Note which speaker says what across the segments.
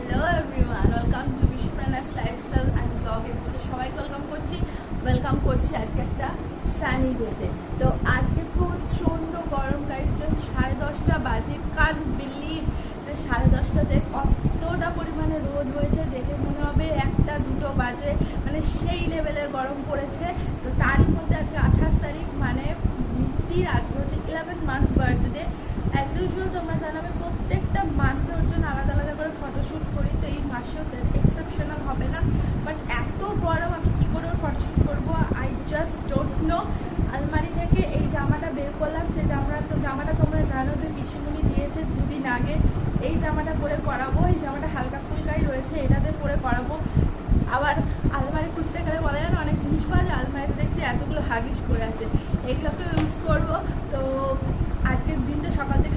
Speaker 1: Hello everyone welcome to বিশ্বপ্রাণাস lifestyle and ব্লগে তোমাদের সবাইকে ওয়েলকাম করছি। ওয়েলকাম করছি আজকে একটা সানি ডেতে তো। আজকে প্রচণ্ড গরম গাড়ি জাস্ট সাড়ে দশটা বাজে। কান বিলিভ যে সাড়ে দশটাতে কতটা পরিমাণে রোদ হয়েছে দেখে মনে হবে একটা দুটো বাজে। মানে সেই লেভেলের গরম পড়েছে। তো তারই মধ্যে আজকে আঠাশ তারিখ মানে মিত্তির আজকে হচ্ছে eleven month birthday as usual তোমরা জানো আমি প্রত্যেকটা মান্থে ওর জন্য আলাদা আলাদা করে ফটোশ্যুট করি তো এই মাসেও এক্সেপশনাল হবে না বাট এত গরম আমি কী করে ওর ফটোশ্যুট করব আই জাস্ট ডোন্ট নো আলমারি থেকে এই জামাটা বের করলাম যে জামাটা তো জামাটা তোমরা জানো যে পিসুমণি দিয়েছে দুদিন আগে এই জামাটা পরে করাবো এই জামাটা হালকা ফুলকাই রয়েছে, এটাতে পরে করাবো আবার আলমারি খুঁজতে গেলে বলা যায় না, অনেক জিনিস পাওয়া যায়, আলমারিতে দেখছি এতগুলো হাগিস পড়ে আছে। এগুলোকে ইউজ করব। তো আজকের দিনটা সকাল থেকে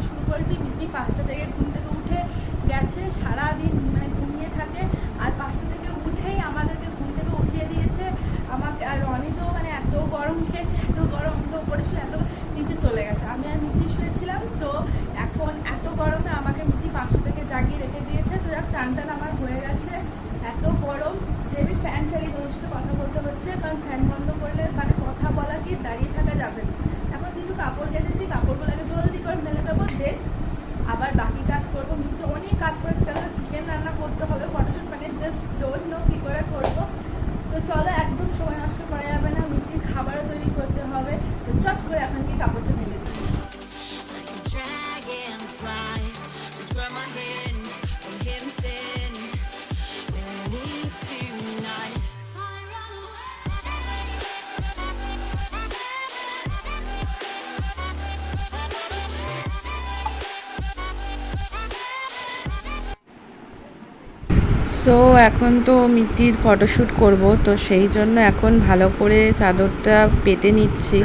Speaker 2: সো এখন তো মিতির ফটোশ্যুট করব তো সেই জন্য এখন ভালো করে চাদরটা পেতে নিচ্ছি।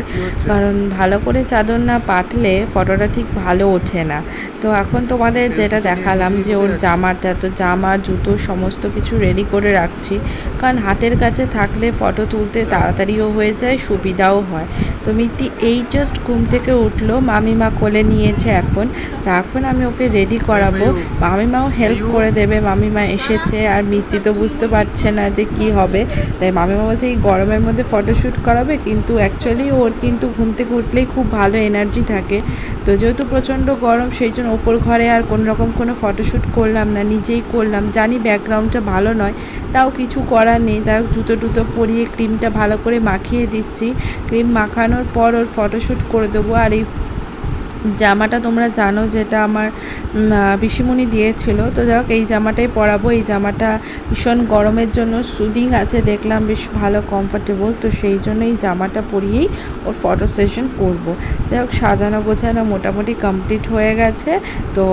Speaker 2: কারণ ভালো করে চাদর না পাতলে ফটোটা ঠিক ভালো ওঠে না। তো এখন তোমাদের যেটা দেখালাম যে ওর জামাটা তো জামা জুতো সমস্ত কিছু রেডি করে রাখছি। কারণ হাতের কাছে থাকলে ফটো তুলতে তাড়াতাড়িও হয়ে যায় সুবিধাও হয়। তো মিতি এই জাস্ট ঘুম থেকে উঠল, মামিমা কোলে নিয়েছে এখন। তা এখন আমি ওকে রেডি করাবো। মামিমাও হেল্প করে দেবে। মামিমা এসেছে আর মিত্তি তো বুঝতে পারছে না যে কি হবে। তাই মামিমা বলছে, এই গরমের মধ্যে ফটোশ্যুট করাবে? কিন্তু অ্যাকচুয়ালি ওর কিন্তু ঘুম থেকে উঠলেই খুব ভালো এনার্জি থাকে। তো যেহেতু প্রচণ্ড গরম, সেই জন্য ওপর ঘরে আর কোনো রকম কোনো ফটোশ্যুট করলাম না, নিজেই করলাম। জানি ব্যাকগ্রাউন্ডটা ভালো নয়, তাও কিছু করার নেই। তাও জুতো টুতো পরিয়ে ক্রিমটা ভালো করে মাখিয়ে দিচ্ছি। ক্রিম মাখানোর পর ওর ফটোশ্যুট করে দেবো আর এই জামাটা তোমরা জানো যেটা আমার পিসিমণি দিয়েছিল। তো যাই হোক, এই জামাটাই পরাবো। এই জামাটা ভীষণ গরমের জন্য সুদিং আছে, দেখলাম বেশ ভালো কমফর্টেবল তো সেই জন্য এই জামাটা পরিয়েই ওর ফটো সেশন করব। যাই হোক, সাজানো গোছানো মোটামুটি কমপ্লিট হয়ে গেছে। তো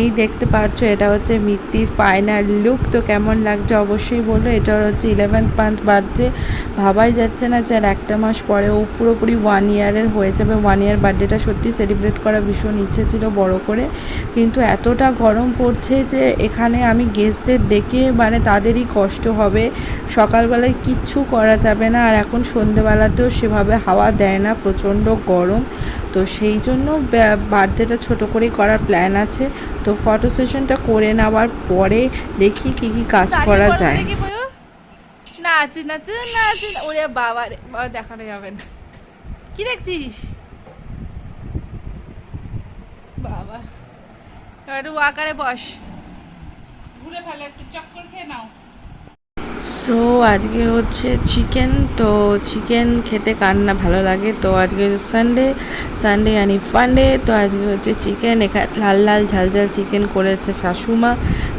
Speaker 2: এই দেখতে পাচ্ছ, এটা হচ্ছে মিত্তির ফাইনাল লুক তো কেমন লাগছে অবশ্যই বলল এটা হচ্ছে ইলেভেন্থ মান্থ বার্থডে ভাবাই যাচ্ছে না যে আর একটা মাস পরে ও পুরোপুরি ওয়ান ইয়ারের হয়ে যাবে। ওয়ান ইয়ার বার্থডেটা সত্যি সেলিব্রেট করা ভীষণ ইচ্ছে ছিল বড় করে। কিন্তু এতটা গরম পড়ছে যে এখানে আমি গেস্টদের দেখে মানে তাদেরই কষ্ট হবে। সকালবেলায় কিচ্ছু করা যাবে না। আর এখন সন্ধেবেলাতেও সেভাবে হাওয়া দেয় না প্রচণ্ড গরম। তো সেই জন্য বার্থডেটা ছোট করেই করার প্ল্যান আছে। তো ফটো সেশনটা করে নেওয়ার পরে দেখি কি কি কাজ করা যায়।
Speaker 1: নাচ নাচ নাচ। ওরে বাবা দেখানো যাবে না। কি দেখছিস বাবা এবার একটু আকারে বস।
Speaker 3: ঘুরে ফেলে একটু চক্কর খেয়ে নাও।
Speaker 2: সো আজকে হচ্ছে চিকেন তো চিকেন খেতে কার না ভালো লাগে? তো আজকে সানডে সানডে আনি ফান্ডে তো আজকে হচ্ছে চিকেন এখানে লাল লাল ঝাল ঝাল চিকেন করেছে শাশুমা।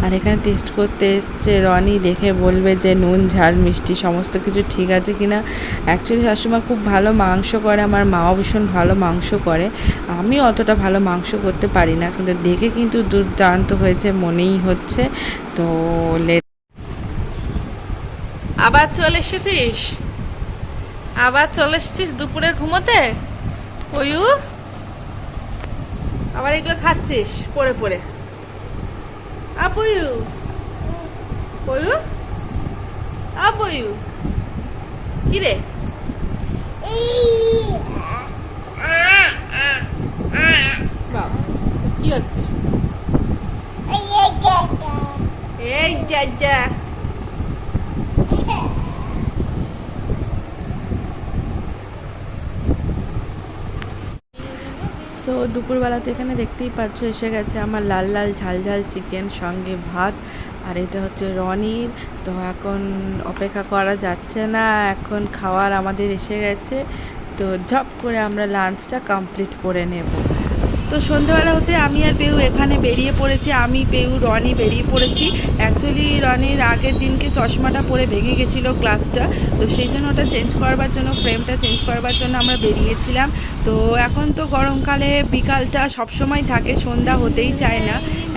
Speaker 2: আর এখানে টেস্ট করতে এসছে রনি, দেখে বলবে যে নুন, ঝাল, মিষ্টি, সমস্ত কিছু ঠিক আছে কিনা। অ্যাকচুয়ালি শাশুমা খুব ভালো মাংস করে, আমার মাও ভীষণ ভালো মাংস করে। আমি অতটা ভালো মাংস করতে পারি না, কিন্তু দেখে কিন্তু দুর্দান্ত হয়েছে, মনেই হচ্ছে। তো
Speaker 1: আবার চলে এসেছিস? আবার চলে এসেছিস দুপুরে ঘুমোতে? ওয়ু আবার এগুলো খাচ্ছিস পড়ে পড়ে আপুয়ু ওয়ু আপুয়ু কি রে? বাবা, কি হচ্ছে? এই যা যা।
Speaker 2: সো দুপুরবেলাতে এখানে দেখতেই পাচ্ছ, এসে গেছে আমার লাল লাল ঝাল ঝাল চিকেন, সঙ্গে ভাত, আর এটা হচ্ছে রনির। তো এখন অপেক্ষা করা যাচ্ছে না, এখন খাওয়ার আমাদের এসে গেছে। তো ঝপ করে আমরা লাঞ্চটা কমপ্লিট করে নেব। তো সন্ধ্যেবেলা হতে আমি আর পেউ এখানে বেরিয়ে পড়েছি, আমি, পেউ, রনি বেরিয়ে পড়েছি। অ্যাকচুয়ালি রনির আগের দিনকে চশমাটা পরে ভেঙে গেছিল গ্লাসটা তো সেই জন্য ওটা চেঞ্জ করবার জন্য ফ্রেমটা চেঞ্জ করবার জন্য আমরা বেরিয়েছিলাম। তো এখন তো গরমকালে বিকালটা সবসময় থাকে সন্ধ্যা হতেই চায় না।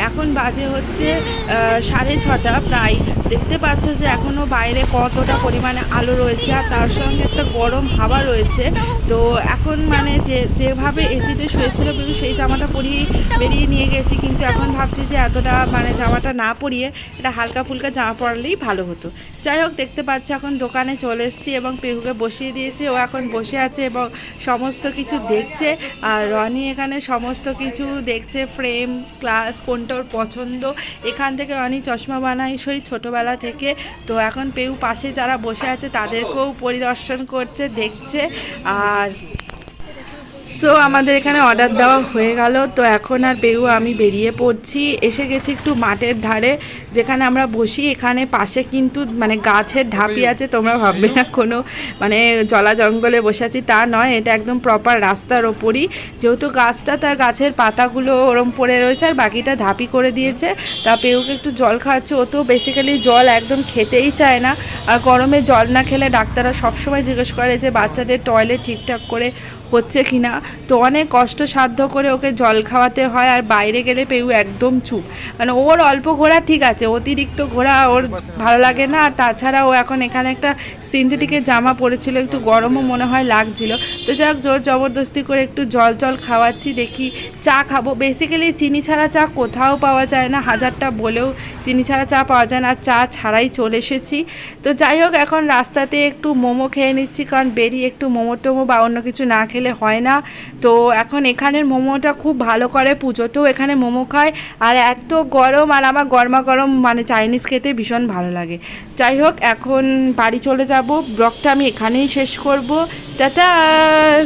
Speaker 2: এখন বাজে হচ্ছে সাড়ে ছটা প্রায়। দেখতে পাচ্ছ যে এখনও বাইরে কতটা পরিমাণে আলো রয়েছে আর তার সঙ্গে একটা গরম হাওয়া রয়েছে। তো এখন মানে যে, যেভাবে এসিতে শুয়েছিল কিন্তু সেই জামাটা পরিয়ে বেরিয়ে নিয়ে গেছি। কিন্তু এখন ভাবছি যে এতটা মানে জামাটা না পরিয়ে এটা হালকা ফুলকা জামা পরলেই ভালো হতো। যাই হোক, দেখতে পাচ্ছি এখন দোকানে চলে এসেছি এবং পেহুকে বসিয়ে দিয়েছি। ও এখন বসে আছে এবং সমস্ত কিছু দেখছে। আর রনি এখানে সমস্ত কিছু দেখছে, ফ্রেম ক্লাস ওর পছন্দ। এখান থেকে অনেক চশমা বানাই সেই ছোটোবেলা থেকে। তো এখন পেউ পাশে যারা বসে আছে তাদেরকেও পরিদর্শন করছে, দেখছে। আর সো আমাদের এখানে অর্ডার দেওয়া হয়ে গেল। তো এখন আর পেউ আমি বেরিয়ে পড়ছি। এসে গেছি একটু মাঠের ধারে, যেখানে আমরা বসি। এখানে পাশে কিন্তু মানে গাছের ঢাপি আছে, তোমরা ভাববে না, কোনো মানে জলা জঙ্গলে বসে আছি, তা নয়। এটা একদম প্রপার রাস্তার ওপরই। যেহেতু গাছটা তার গাছের পাতাগুলো ওরম পড়ে রয়েছে আর বাকিটা ধাপি করে দিয়েছে, তা পেউকে একটু জল খাওয়াচ্ছে। ও তো বেসিক্যালি জল একদম খেতেই চায় না। আর গরমে জল না খেলে ডাক্তাররা সবসময় জিজ্ঞেস করে যে, বাচ্চাদের টয়লেট ঠিকঠাক করে হচ্ছে কি না তো অনেক কষ্ট সাধ্য করে ওকে জল খাওয়াতে হয় আর বাইরে গেলে পেউ একদম চুপ। মানে ওর অল্প ঘোরা ঠিক আছে, অতিরিক্ত ঘোরা ওর ভালো লাগে না। আর তাছাড়া ও এখন এখানে একটা সিনথেটিকের জামা পরেছিল, একটু গরমও মনে হয় লাগছিল। তো যাই হোক, জোর জবরদস্তি করে একটু জল জল খাওয়াচ্ছি, দেখি চা খাব। বেসিক্যালি চিনি ছাড়া চা কোথাও পাওয়া যায় না, হাজারটা বলেও চিনি ছাড়া চা পাওয়া যায় না চা ছাড়াই চলে এসেছি। তো যাই হোক, এখন রাস্তাতে একটু মোমো খেয়ে নিচ্ছি, কারণ বেরিয়ে একটু মোমো টোমো বা অন্য কিছু না খেলে হয় না। তো এখন এখানের মোমোটা খুব ভালো করে পুজোতেও এখানে মোমো খায়। আর এত গরম আর আমার গরমা গরম মানে চাইনিজ খেতে ভীষণ ভালো লাগে। যাই হোক, এখন বাড়ি চলে যাব। ব্লগটা আমি এখানেই শেষ করব। টাটা!